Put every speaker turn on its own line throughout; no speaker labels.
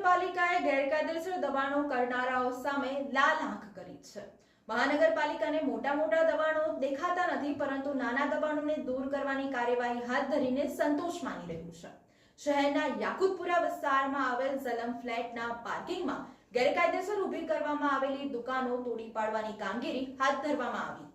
મહાનગરપાલિકાએ ગેરકાયદેસર દબાણો કરનારાઓ સામે લાલ આંખ કરી છે. મહાનગરપાલિકાને મોટા મોટા દબાણો દેખાતા નથી, પરંતુ નાના દબાણોને દૂર કરવાની કાર્યવાહી હાથ ધરીને સંતોષ માની રહ્યું છે. શહેરના યાકુતપુરા વિસ્તારમાં આવેલ ઝલમ ફ્લેટના પાર્કિંગમાં ગેરકાયદેસર ઊભી કરવામાં આવેલી દુકાનો તોડી પાડવાની કામગીરી હાથ ધરવામાં આવી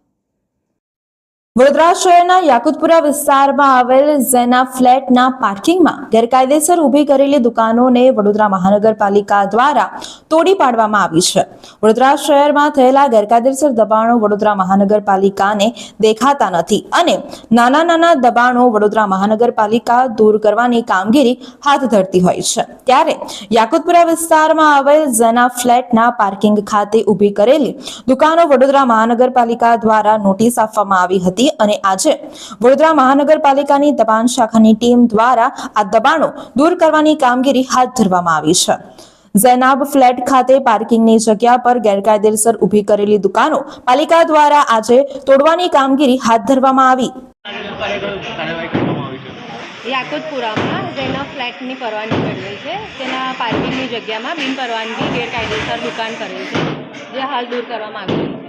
વડોદરા શહેરના યાકુતપુરા વિસ્તારમાં આવેલ ઝેના ફ્લેટના પાર્કિંગમાં ગેરકાયદેસર ઊભી કરેલી દુકાનોને વડોદરા મહાનગરપાલિકા દ્વારા તોડી પાડવામાં આવી છે. વડોદરા શહેરમાં થયેલા ગેરકાયદેસર દબાણો વડોદરા મહાનગરપાલિકાને દેખાતા નથી અને નાના નાના દબાણો વડોદરા મહાનગરપાલિકા દૂર કરવાની કામગીરી હાથ ધરતી હોય છે. ત્યારે યાકુતપુરા વિસ્તારમાં આવેલ ઝેના ફ્લેટના પાર્કિંગ ખાતે ઊભી કરેલી દુકાનો વડોદરા મહાનગરપાલિકા દ્વારા નોટિસ આપવામાં આવી હતી અને આજે વડોદરા મહાનગરપાલિકાની દબાણ શાખાની ટીમ દ્વારા આ દબાણો દૂર કરવાની કામગીરી હાથ ધરવામાં આવી છે. ઝેનાબ ફ્લેટ ખાતે પાર્કિંગની જગ્યા પર ગેરકાયદેસર ઊભી કરેલી દુકાનો પાલિકા દ્વારા આજે તોડવાની કામગીરી હાથ ધરવામાં આવી.
યાકુતપુરામાં જેના ફ્લેટની પરવાનગી મેળવેલ છે. તેના પાર્કિંગની જગ્યામાં બિનપરવાનગી ગેરકાયદેસર દુકાન કરેલ છે, જે હાલ દૂર કરવામાં આવી છે.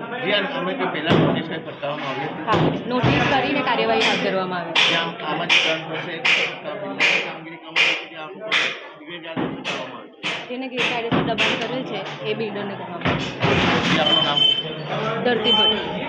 હા નોટિસ કરીને કાર્યવાહી હાથ ધરવામાં આવી. જેને ગેરકાયદેસર દબાણ કરેલ છે એ બિલ્ડરને કરવામાં ધરતી ભટ્ટ